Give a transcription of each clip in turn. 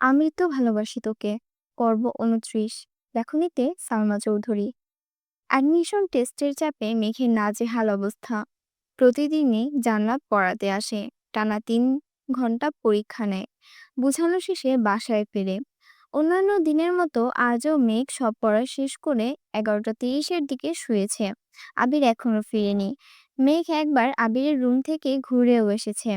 আমি তো ভালোবাসি তোকে। পর্ব উনত্রিশ লেখনীতে সালমা চৌধুরী। অ্যাডমিশন টেস্টের চাপে মেঘের নাজেহাল অবস্থা। প্রতিদিনই জান্নাত পড়াতে আসে। টানা তিন ঘণ্টা পরীক্ষা নেয়। বুঝানো শেষে বাসায় ফেরে। অন্যান্য দিনের মতো আজও মেঘ সব পড়া শেষ করে এগারোটা তিরিশের দিকে শুয়েছে। আবির এখনও ফিরেনি। মেঘ একবার আবিরের রুম থেকে ঘুরেও এসেছে।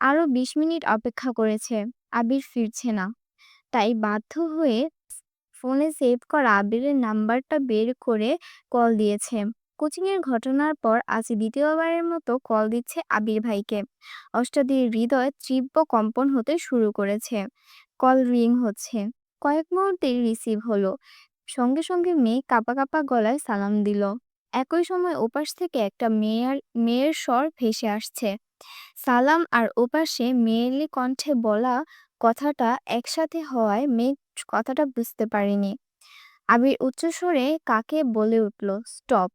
আরও বিশ মিনিট অপেক্ষা করেছে। আবির ফিরছে না। তাই বাধ্য হয়ে ফোনে সেভ করা আবিরের নাম্বারটা বের করে কল দিয়েছে। কোচিং এর ঘটনার পর আজ দ্বিতীয়বারের মতো কল দিচ্ছে আবির ভাইকে। অষ্টাদির হৃদয় তীব্র কম্পন হতে শুরু করেছে। কল রিং হচ্ছে। কয়েক মুহূর্তেই রিসিভ হলো। সঙ্গে সঙ্গে মেয়ে কাপা কাপা গলায় সালাম দিল। একই সময় ওপাশ থেকে একটা মেয়ের মেয়ের স্বর ভেসে আসছে। সালাম আর ওপাশে মেয়েলি কণ্ঠে বলা কথাটা একসাথে হওয়ায় মেঘ কথাটা বুঝতে পারেনি। আবির উচ্চস্বরে কাকে বলে উঠল, স্টপ।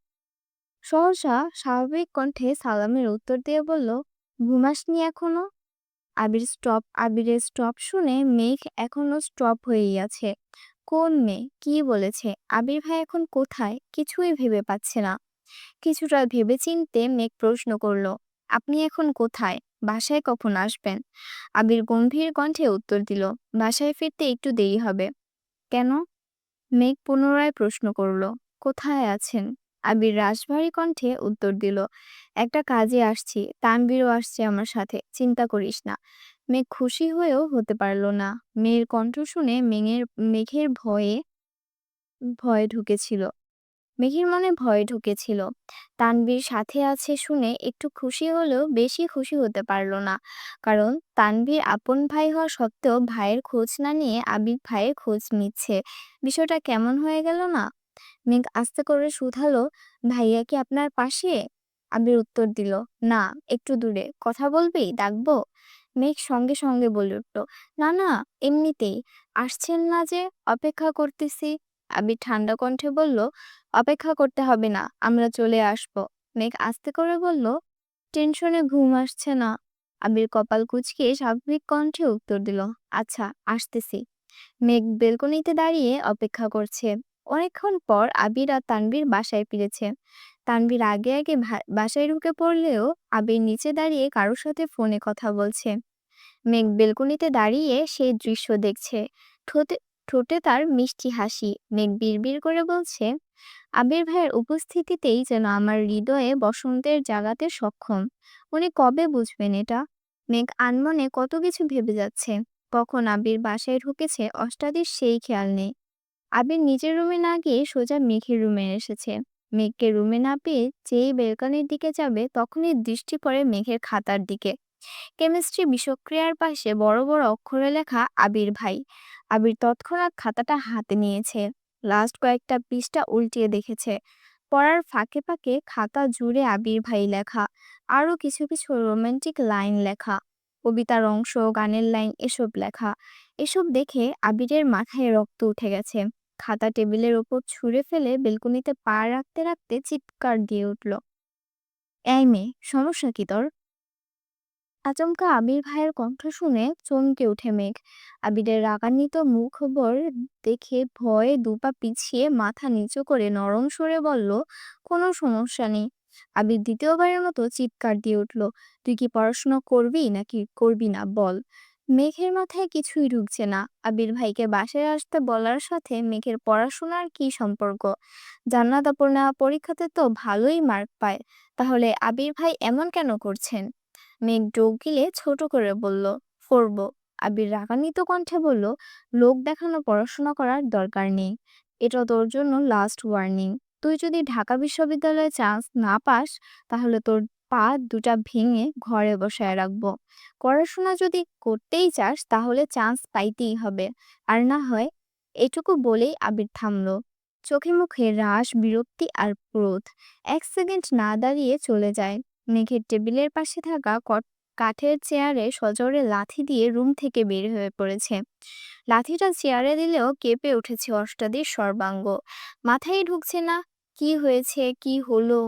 সহসা স্বাভাবিক কণ্ঠে সালামের উত্তর দিয়ে বলল, ঘুমাসনি এখনও? আবির স্টপ, আবিরের স্টপ শুনে মেঘ এখনও স্টপ হয়েই আছে। কোন মেয়ে? কি বলেছে? আবির ভাই এখন কোথায়? কিছুই ভেবে পাচ্ছে না। কিছুটা ভেবেচিন্তে মেঘ প্রশ্ন করল আপনি এখন কোথায়? বাসায় কখন আসবেন? আবির গম্ভীর কণ্ঠে উত্তর দিল, বাসায় ফিরতে একটু দেরি হবে। কেন? মেঘ পুনরায় প্রশ্ন করল, কোথায় আছেন? আবির রাশভারী কণ্ঠে উত্তর দিল, একটা কাজে আসছি তানবীরও আসছে আমার সাথে, চিন্তা করিস না। মেঘ খুশি হয়েও হতে পারল না। মেয়ের কণ্ঠ শুনে মেঘের মেঘের ভয়ে ভয়ে ঢুকেছিল। মেঘের মনে ভয় ঢুকেছিল। তানবীর সাথে আছে শুনে একটু খুশি হলেও বেশি খুশি হতে পারল না। কারণ তানবীর আপন ভাই হওয়া সত্ত্বেও ভাইয়ের খোঁজ না নিয়ে আবির ভাইয়ের খোঁজ নিচ্ছে। বিষয়টা কেমন হয়ে গেল না? মেঘ আস্তে করে শুধালো, ভাইয়া কি আপনার পাশে? আবির উত্তর দিল, না, একটু দূরে। কথা বলবি? ডাকবো? মেঘ সঙ্গে সঙ্গে বলে উঠল, না না, এমনিতেই। আসছেন না যে, অপেক্ষা করতেছি। আবির ঠান্ডা কণ্ঠে বলল, অপেক্ষা করতে হবে না, আমরা চলে আসব। মেঘ আস্তে করে বলল, টেনশনে ঘুম আসছে না। আবির কপাল কুচকে স্বাভাবিক কণ্ঠে উত্তর দিল আচ্ছা আসতেছি। মেঘ বেলকনিতে দাঁড়িয়ে অপেক্ষা করছে। অনেকক্ষণ পর আবির আর তানবীর বাসায় ফিরেছে। তানবীর আগে আগে বাসায় ঢুকে পড়লেও আবির নিচে দাঁড়িয়ে কারোর সাথে ফোনে কথা বলছে। মেঘ বেলকনিতে দাঁড়িয়ে সেই দৃশ্য দেখছে। ঠোঁটে তার মিষ্টি হাসি। মেঘ বিড়বিড় করে বলছে, আবির ভাইয়ের উপস্থিতিতেই যেন আমার হৃদয়ে বসন্তের জাগাতে সক্ষম। উনি কবে বুঝবেন এটা? মেঘ আনমনে কত কিছু ভেবে যাচ্ছে। কখন আবির বাসায় ঢুকেছে অষ্টাদির সেই খেয়াল নেই। আবির নিজের রুমে না গিয়ে সোজা মেঘের রুমে এসেছে। মেঘকে রুমে না পেয়ে যেই বেলকানির দিকে যাবে, তখনই দৃষ্টি পড়ে মেঘের খাতার দিকে। কেমিস্ট্রি বিষক্রিয়ার পাশে বড় বড় অক্ষরে লেখা আবির ভাই। আবির তৎক্ষণাৎ খাতাটা হাতে নিয়েছে। লাস্ট কয়েকটা পৃষ্ঠা উল্টিয়ে দেখেছে। পড়ার ফাঁকে ফাঁকে খাতা জুড়ে আবির ভাই লেখা। আরও কিছু কিছু রোমান্টিক লাইন লেখা। কবিতার অংশ, গানের লাইন এসব লেখা। এসব দেখে আবিরের মাথায় রক্ত উঠে গেছে। খাতা টেবিলের ওপর ছুঁড়ে ফেলে বেলকনিতে পা রাখতে রাখতে চিৎকার দিয়ে উঠল। এই মেয়ে, সমস্যা কি তোর? আচমকা আবির ভাইয়ের কণ্ঠ শুনে চমকে উঠে মেঘ। আবিরের রাগান্বিত মুখবর দেখে ভয়ে দুপা পিছিয়ে মাথা নিচু করে নরম সরে বলল, কোনো সমস্যা নেই। আবির দ্বিতীয়বারের মতো চিৎকার দিয়ে উঠল, তুই কি পড়াশোনা করবি নাকি করবি না বল? মেঘের মাথায় কিছুই ঢুকছে না। আবির ভাইকে বাসায় আসতে বলার সাথে মেঘের পড়াশোনার কি সম্পর্ক? জান্নাত নেওয়া পরীক্ষাতে তো ভালোই মার্ক পায়। তাহলে আবির ভাই এমন কেন করছেন? মেঘ ডোক গিলে ছোট করে বলল করব আবির রাগান্বিত কণ্ঠে বলল, লোক দেখানো পড়াশোনা করার দরকার নেই। এটা তোর জন্য লাস্ট ওয়ার্নিং তুই যদি ঢাকা বিশ্ববিদ্যালয়ে চান্স না পাস, তাহলে তোর পা দুটা ভেঙে ঘরে বসায় রাখব। পড়াশোনা যদি করতেই চাস, তাহলে চান্স পাইতেই হবে। আর না হয় এটুকু বলেই আবির থামলো। চোখে মুখে রাস বিরক্তি আর ক্রোধ। এক সেকেন্ড না দাঁড়িয়ে চলে যায়। মেঘের টেবিলের পাশে থাকা কাঠের চেয়ারে সজোরে লাথি দিয়ে রুম থেকে বের হয়ে পড়েছে। লাথিটা চেয়ারে দিলেও কেঁপে উঠেছে অষ্টাদির সর্বাঙ্গ। মাথায় ঢুকছে না, কি হয়েছে, কি হলো?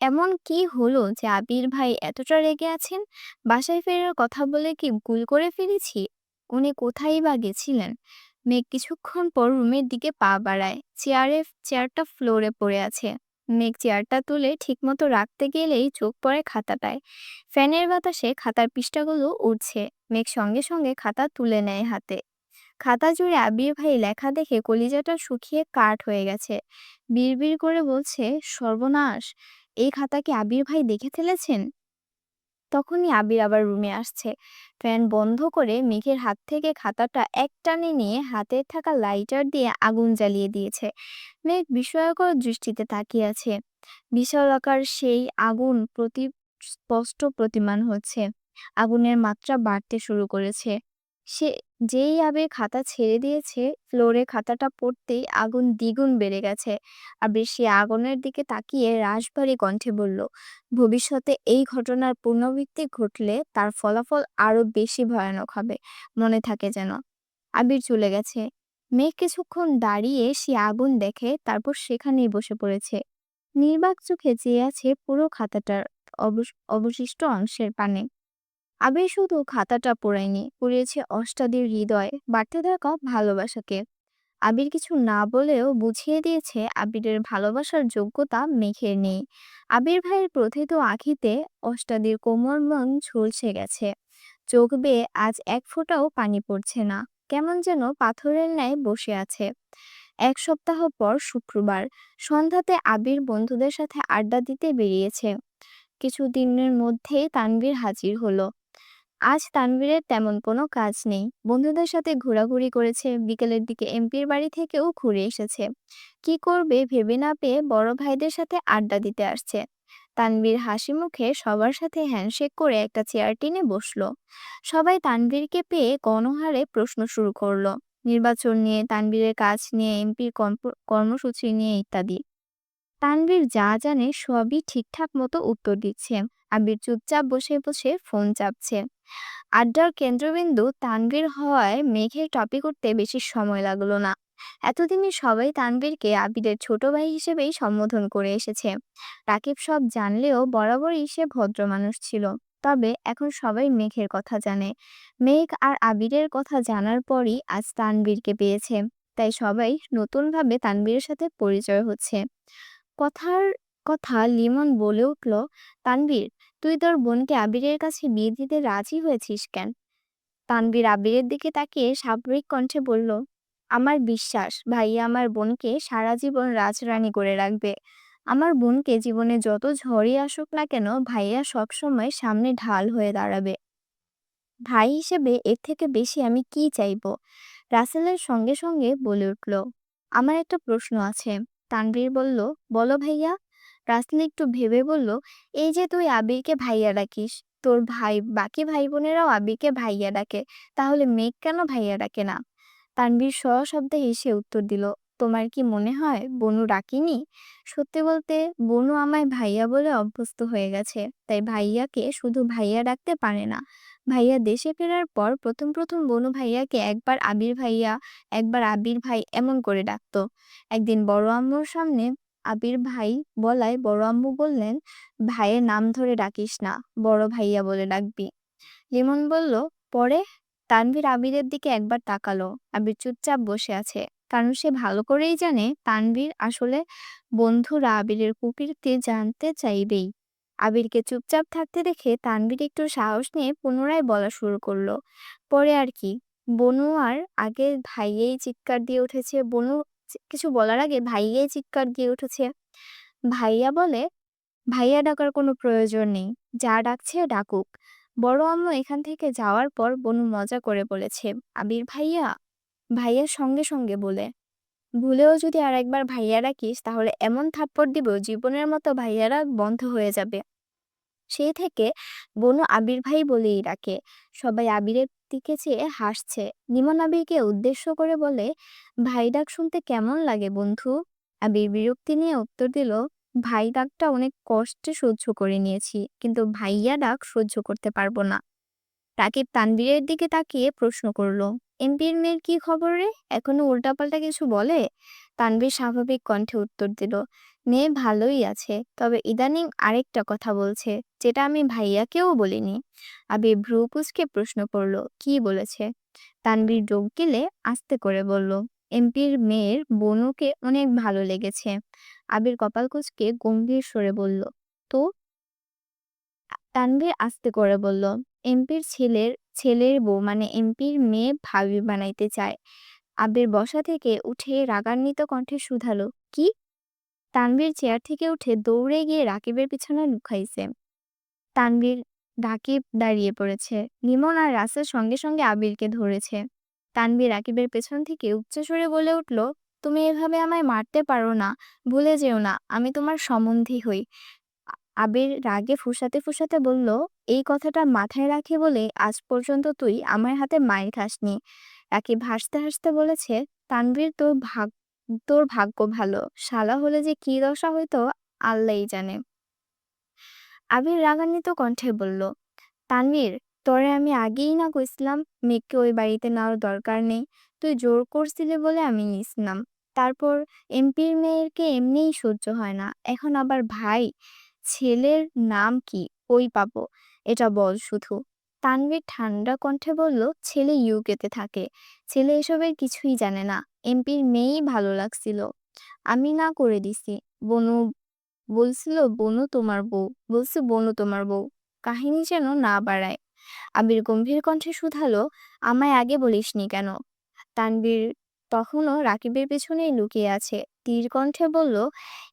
এমন কি হলো যে আবির ভাই এতটা রেগে আছেন? বাসায় ফেরার কথা বলে কি ভুল করে ফিরেছি? উনি কোথায় বা গেছিলেন? মেঘ কিছুক্ষণ পর রুমের দিকে পা বাড়ায়। চেয়ারে, চেয়ারটা ফ্লোরে পড়ে আছে। মেঘ চেয়ারটা তুলে ঠিকমতো রাখতে গেলেই চোখ পড়ে খাতাটায়। ফ্যানের বাতাসে খাতার পৃষ্ঠাগুলো উঠছে মেঘ সঙ্গে সঙ্গে খাতা তুলে নেয় হাতে। খাতা জুড়ে আবির ভাই লেখা দেখে কলিজাটা শুকিয়ে কাঠ হয়ে গেছে। বিড়বিড় করে বলছে, সর্বনাশ! এই খাতাকে আবির ভাই দেখে ফেলেছেন? তখনই আবির আবার রুমে আসছে। ফ্যান বন্ধ করে মেঘের হাত থেকে খাতাটা এক টানে নিয়ে হাতে থাকা লাইটার দিয়ে আগুন জ্বালিয়ে দিয়েছে। মেঘ বিস্ময়কর দৃষ্টিতে তাকিয়ে আছে। বিশালাকার সেই আগুন প্রতি স্পষ্ট প্রতিমান হচ্ছে। আগুনের মাত্রা বাড়তে শুরু করেছে। সে যেই আবির খাতা ছেড়ে দিয়েছে, ফ্লোরে খাতাটা পড়তেই আগুন দ্বিগুণ বেড়ে গেছে। আবির সে আগুনের দিকে তাকিয়ে রাশভারী কণ্ঠে বলল, ভবিষ্যতে এই ঘটনার পুনরাবৃত্তি ঘটলে তার ফলাফল আরও বেশি ভয়ানক হবে। মনে থাকে যেন আবির চলে গেছে। মেঘ কিছুক্ষণ দাঁড়িয়ে সে আগুন দেখে, তারপর সেখানেই বসে পড়েছে। নির্বাক চোখে চেয়ে আছে পুরো খাতাটার অবশ- অবশিষ্ট অংশের পানে। আবির শুধু খাতাটা পোড়ায়নি পুড়িয়েছে অষ্টাদির হৃদয়, বাড়তে থাকা ভালোবাসাকে। আবির কিছু না বলেও বুঝিয়ে দিয়েছে আবিরের ভালোবাসার যোগ্যতা মেঘের নেই। আবির ভাইয়ের প্রথিত আখিতে অষ্টাদির কোমর মন ঝলসে গেছে। চোখ বেয়ে আজ এক ফোঁটাও পানি পড়ছে না, কেমন যেন পাথরের ন্যায় বসে আছে। এক সপ্তাহ পর শুক্রবার, সন্ধ্যাতে আবির বন্ধুদের সাথে আড্ডা দিতে বেরিয়েছে। কিছুদিনের মধ্যেই তানভীর হাজির হলো। আজ তানভীরের তেমন কোনো কাজ নেই। বন্ধুদের সাথে ঘোরাঘুরি করেছে, বিকেলের দিকে এমপির বাড়ি থেকেও ঘুরে এসেছে। কি করবে ভেবে না পেয়ে বড় ভাইদের সাথে আড্ডা দিতে আসছে। তানভীর হাসি মুখে সবার সাথে হ্যান্ডশেক করে একটা চেয়ার টেনে বসল। সবাই তানভীরকে পেয়ে গণহারে প্রশ্ন শুরু করল। নির্বাচন নিয়ে, তানভীরের কাজ নিয়ে, এমপির কর্মসূচি নিয়ে ইত্যাদি। তানভীর যা জানে সবই ঠিকঠাক মতো উত্তর দিচ্ছে। আবির চুপচাপ বসে বসে ফোন চাপছে। আড্ডার কেন্দ্রবিন্দু তানভীর হওয়ায় মেঘের টপিক করতে বেশি সময় লাগল না। এতদিনে সবাই তানভীরকে আবিরের ছোট ভাই হিসেবেই সম্বোধন করে এসেছে। রাকিব সব জানলেও বরাবরই সে ভদ্র মানুষ ছিল। তবে এখন সবাই মেঘের কথা জানে। মেঘ আর আবিরের কথা জানার পরই আজ তানভীরকে পেয়েছে। তাই সবাই নতুনভাবে তানভীরের সাথে পরিচয় হচ্ছে। কথার কথা লিমন বলে উঠল, তানভীর, তুই তোর বোনকে আবিরের কাছে বিয়ে দিতে রাজি হয়েছিস কেন? তানভীর আবিরের দিকে তাকিয়ে স্বাভাবিক কণ্ঠে বলল, আমার বিশ্বাস, ভাইয়া আমার বোনকে সারা জীবন রাজরানী করে রাখবে। আমার বোনকে জীবনে যত ঝড়ই আসুক না কেন, ভাইয়া সবসময় সামনে ঢাল হয়ে দাঁড়াবে। ভাই হিসেবে এর থেকে বেশি আমি কি চাইব? রাসেলের সঙ্গে সঙ্গে বলে উঠল, আমার একটা প্রশ্ন আছে। তানভীর বলল, বলো ভাইয়া। রাসলি একটু ভেবে বলল, এই যে তুই আবিরকে ভাইয়া ডাকিস, তোর ভাই, বাকি ভাই বোনেরাও আবিরকে ভাইয়া ডাকে, তাহলে মেঘ কেন ভাইয়া ডাকে না? তানবীর সশব্দে হেসে উত্তর দিল তোমার কি মনে হয় বনু ডাকিনি? সত্যি বলতে বনু আমায় ভাইয়া বলে অভ্যস্ত হয়ে গেছে। তাই ভাইয়াকে শুধু ভাইয়া ডাকতে পারে না। ভাইয়া দেশে ফেরার পর প্রথম প্রথম বনু ভাইয়াকে একবার আবির ভাইয়া, একবার আবির ভাই এমন করে ডাকতো। একদিন বড় আম্মুর সামনে আবির ভাই বলায় বড় আম্মু বললেন ভাইয়ের নাম ধরে ডাকিস না, বড় ভাইয়া বলে ডাকবি। লিমন বলল, পরে? তানভীর আবিরের দিকে একবার তাকালো। আবির চুপচাপ বসে আছে। কারণ সে ভালো করেই জানে তানভীর আসলে বন্ধুরা আবিরের কুকীর্তি জানতে চাইবেই। আবিরকে চুপচাপ থাকতে দেখে তানভীর একটু সাহস নিয়ে পুনরায় বলা শুরু করল। পরে আর কি, বনু আর আগে ভাইয়েই চিৎকার দিয়ে উঠেছে, বনু কিছু বলার আগে ভাইয়াই চিৎকার দিয়ে উঠেছে। ভাইয়া বলে, ভাইয়া ডাকার কোনো প্রয়োজন নেই, যা ডাকছে ডাকুক। বড় আম্মু এখান থেকে যাওয়ার পর বনু মজা করে বলেছে, আবির ভাইয়া? ভাইয়ার সঙ্গে সঙ্গে বলে, ভুলেও যদি আর একবার ভাইয়া রাখিস তাহলে এমন থাপ্পড় দিব জীবনের মতো ভাইয়ারা বন্ধ হয়ে যাবে সেই থেকে বনু আবির ভাই বলেই ডাকে। সবাই আবিরের দিকে চেয়ে হাসছে। নিমন আবিরকে উদ্দেশ্য করে বলে, ভাই ডাক শুনতে কেমন লাগে বন্ধু আবির বিরক্তি নিয়ে উত্তর দিল, ভাই ডাকটা অনেক কষ্টে সহ্য করে নিয়েছি, কিন্তু ভাইয়া ডাক সহ্য করতে পারব না। রাকিব তানবীরের দিকে তাকিয়ে প্রশ্ন করল, এমপির মেয়ের কি খবর রে? এখনও উল্টাপাল্টা কিছু বলে? তানবীর স্বাভাবিক কণ্ঠে উত্তর দিল, মেয়ে ভালোই আছে, তবে ইদানিং আরেকটা কথা বলছে, যেটা আমি ভাইয়াকেও বলিনি। আবির ভ্রুকুচকে প্রশ্ন করল, কি বলেছে? তানভীর যোগ গেলে আস্তে করে বলল, এমপির মেয়ের বনুকে অনেক ভালো লেগেছে। আবির কপাল কুচকে গম্ভীর স্বরে বলল, তো তানভীর আস্তে করে বলল, এমপির ছেলের ছেলের বউ মানে এমপির মেয়ে ভাবি বানাইতে চায়। আবির বসা থেকে উঠে রাগান্বিত কণ্ঠে শুধালো, কি? তানভীর চেয়ার থেকে উঠে দৌড়ে গিয়ে রাকিবের পিছনে লুকাইছে। তানভীর রাকিব দাঁড়িয়ে পড়েছে। লিমন আর রাসেল সঙ্গে সঙ্গে আবিরকে ধরেছে। তানভীর রাকিবের পেছন থেকে উচ্চস্বরে বলে উঠল, তুমি এভাবে আমায় মারতে পারো না, ভুলে যেও না, আমি তোমার সম্বন্ধী হই। আবির রাগে ফুসাতে ফুসাতে বলল, এই কথাটা মাথায় রাখি বলে আজ পর্যন্ত তুই আমার হাতে মায়ের খাসনি। রাকিব হাসতে হাসতে বলেছে, তানভীর, তোর ভাগ, তোর ভাগ্য ভালো। শালা হলে যে কি দশা হইতো, আল্লাহই জানে। আবির রাগান্বিত কণ্ঠে বলল, তানভীর, তোরে আমি আগেই না কইছিলাম মেয়েকে ওই বাড়িতে নেওয়ার দরকার নেই। তুই জোর করছিলি বলে আমি নিছিলাম। তারপর এমপির মেয়েরকে এমনিই সহ্য হয় না। এখন আবার ভাই ছেলের নাম কি? ওই পাবো? এটা বল শুধু। তানভীর ঠান্ডা কণ্ঠে বলল, ছেলে ইউকেতে থাকে। ছেলে এসবের কিছুই জানে না। এমপির মেয়েই ভালো লাগছিল। আমি না করে দিছি। বনু বলছিল, বনু তোমার বউ। বলছে, বনু তোমার বউ। কাহিনী যেন না বাড়ায়। আবির গম্ভীর কণ্ঠে শুধালো, আমায় আগে বলিসনি কেন? তানবীর তখনও রাকিবের পেছনেই লুকিয়ে আছে। তীর কণ্ঠে বলল,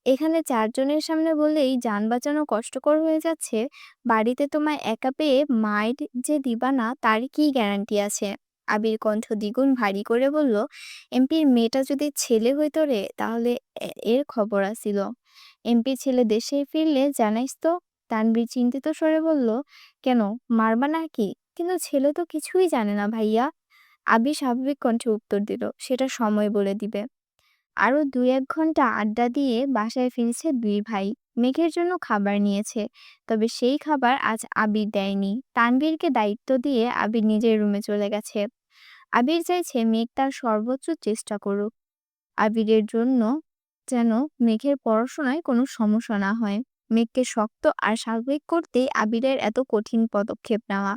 এখানে চারজনের সামনে বললেই যান বাঁচানো কষ্টকর হয়ে যাচ্ছে। বাড়িতে তোমায় একা পেয়ে মাইর যে দিবা না তার কি গ্যারান্টি আছে? আবির কণ্ঠ দ্বিগুণ ভারী করে বলল, এমপির মেয়েটা যদি ছেলে হইতো রে, তাহলে এর খবর আসিল এমপি ছেলে দেশে ফিরলে জানাইস তো? তানবীর চিন্তিত স্বরে বলল, কেন? মারবা না নাকি? কিন্তু ছেলে তো কিছুই জানে না ভাইয়া। আবি স্বাভাবিক কণ্ঠে উত্তর দিল, সেটা সময় বলে দিবে। আরও দুই এক ঘণ্টা আড্ডা দিয়ে বাসায় ফিরেছে দুই ভাই। মেঘের জন্য খাবার নিয়েছে, তবে সেই খাবার আজ আবির দেয়নি। তানবীরকে দায়িত্ব দিয়ে আবির নিজের রুমে চলে গেছে। আবির চাইছে মেঘ তার সর্বোচ্চ চেষ্টা করুক। আবিরের জন্য যেন মেঘের পড়াশোনায় কোনো সমস্যা না হয়। মেঘকে শক্ত আর স্বাভাবিক করতেই আবিরের এত কঠিন পদক্ষেপ নেওয়া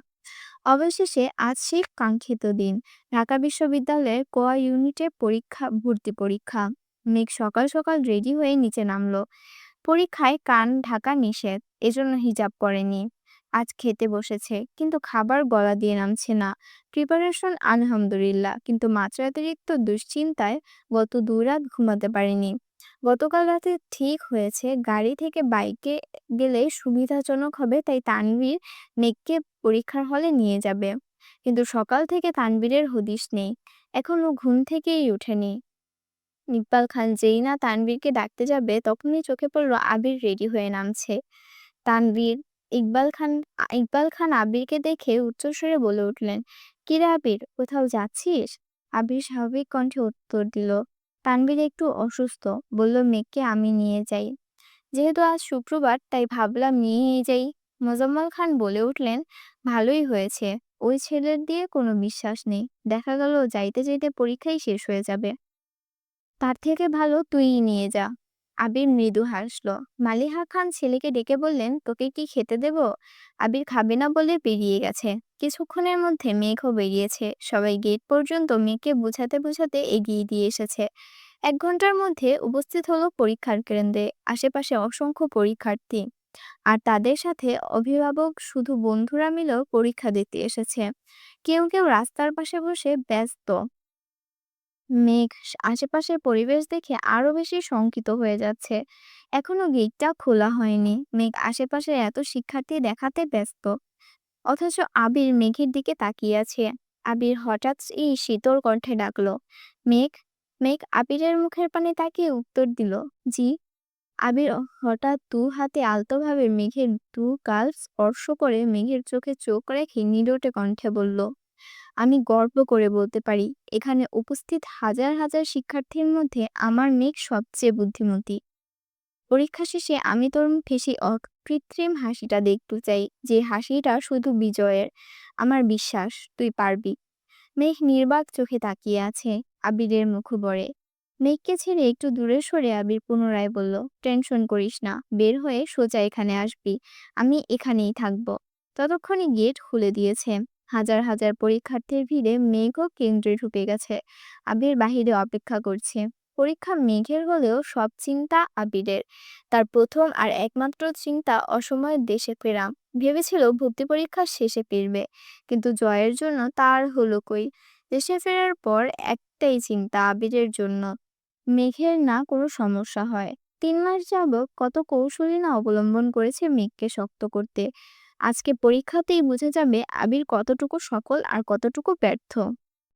অবশেষে আজ সেই কাঙ্ক্ষিত দিন। ঢাকা বিশ্ববিদ্যালয়ের কোয়া ইউনিটে পরীক্ষা, ভর্তি পরীক্ষা। মেঘ সকাল সকাল রেডি হয়ে নিচে নামলো। পরীক্ষায় কান ঢাকা নিষেধ, এজন্য হিজাব পরেনি। আজ খেতে বসেছে, কিন্তু খাবার গলা দিয়ে নামছে না। প্রিপারেশন আলহামদুলিল্লাহ, কিন্তু মাত্রাতিরিক্ত দুশ্চিন্তায় গত দুই রাত ঘুমাতে পারেনি। গতকাল রাতে ঠিক হয়েছে। গাড়ি থেকে বাইকে গেলে সুবিধাজনক হবে, তাই তানভীর মেঘকে পরীক্ষার হলে নিয়ে যাবে। কিন্তু সকাল থেকে তানভীরের হদিশ নেই। এখনও ঘুম থেকেই ওঠেনি। ইকবাল খান যেই না তানভীরকে ডাকতে যাবে, তখনই চোখে পড়ল আবির রেডি হয়ে নামছে। তানভীর, ইকবাল খান ইকবাল খান আবিরকে দেখে উচ্চস্বরে বলে উঠলেন, কিরে আবির, কোথাও যাচ্ছিস? আবির স্বাভাবিক কণ্ঠে উত্তর দিল তানভীর একটু অসুস্থ। বলল, মেয়েকে আমি নিয়ে যাই। যেহেতু আজ শুক্রবার, তাই ভাবলাম নিয়েই যাই। মোজাম্মল খান বলে উঠলেন, ভালোই হয়েছে। ওই ছেলের দিয়ে কোনো বিশ্বাস নেই। দেখা গেল, যাইতে যাইতে পরীক্ষাই শেষ হয়ে যাবে। তার থেকে ভালো তুইই নিয়ে যা। আবির মৃদু হাসলো। মালিহা খান ছেলেকে ডেকে বললেন, তোকে কি খেতে দেব? আবির খাবে না বলে বেরিয়ে গেছে। কিছুক্ষণের মধ্যে মেঘও বেরিয়েছে। সবাই গেট পর্যন্ত মেঘকে বুঝাতে বুঝাতে এগিয়ে দিয়ে এসেছে। এক ঘণ্টার মধ্যে উপস্থিত হলো পরীক্ষার কেন্দ্রে। আশেপাশে অসংখ্য পরীক্ষার্থী। আর তাদের সাথে অভিভাবক, শুধু বন্ধুরা মিলেও পরীক্ষা দিতে এসেছে। কেউ কেউ রাস্তার পাশে বসে ব্যস্ত। মেঘ আশেপাশের পরিবেশ দেখে আরও বেশি শঙ্কিত হয়ে যাচ্ছে। এখনও গেটটা খোলা হয়নি। মেঘ আশেপাশে এত শিক্ষার্থী দেখাতে ব্যস্ত। অথচ আবির মেঘের দিকে তাকিয়ে আছে। আবির হঠাৎ এই শীতল কণ্ঠে ডাকলো, মেঘ মেঘ আবিরের মুখের পানে তাকিয়ে উত্তর দিল, জি। আবির হঠাৎ দু হাতে আলতোভাবে মেঘের দু গাল স্পর্শ করে মেঘের চোখে চোখ রেখে নিরোটে কণ্ঠে বলল আমি গর্ব করে বলতে পারি, এখানে উপস্থিত হাজার হাজার শিক্ষার্থীর মধ্যে আমার মেঘ সবচেয়ে বুদ্ধিমতী। পরীক্ষা শেষে আমি তোর মুখে সেই অকৃত্রিম হাসিটা দেখতে চাই, যে হাসিটা শুধু বিজয়ের। আমার বিশ্বাস, তুই পারবি। মেঘ নির্বাক চোখে তাকিয়ে আছে আবিরের মুখবরে। মেঘকে ছেড়ে একটু দূরে সরে আবির পুনরায় বলল, টেনশন করিস না, বের হয়ে সোজা এখানে আসবি। আমি এখানেই থাকব। ততক্ষণে গেট খুলে দিয়েছে। হাজার হাজার পরীক্ষার্থীর ভিড়ে মেঘও কেন্দ্রে ঢুকে গেছে। আবির বাহিরে অপেক্ষা করছে। পরীক্ষা মেঘের হলেও সব চিন্তা আবিরের। তার প্রথম আর একমাত্র চিন্তা অসময়ে দেশে ফেরা। ভেবেছিল ভর্তি পরীক্ষা শেষে ফিরবে। কিন্তু জয়ের জন্য তার হলো কই? দেশে ফেরার পর একটাই চিন্তা আবিরের জন্য। মেঘের না কোনো সমস্যা হয়। তিন মাস যাবৎ কত কৌশলী না অবলম্বন করেছে মেঘকে শক্ত করতে। আজকে পরীক্ষাতেই বুঝে যাবে আবির কতটুকু সকল আর কতটুকু ব্যর্থ।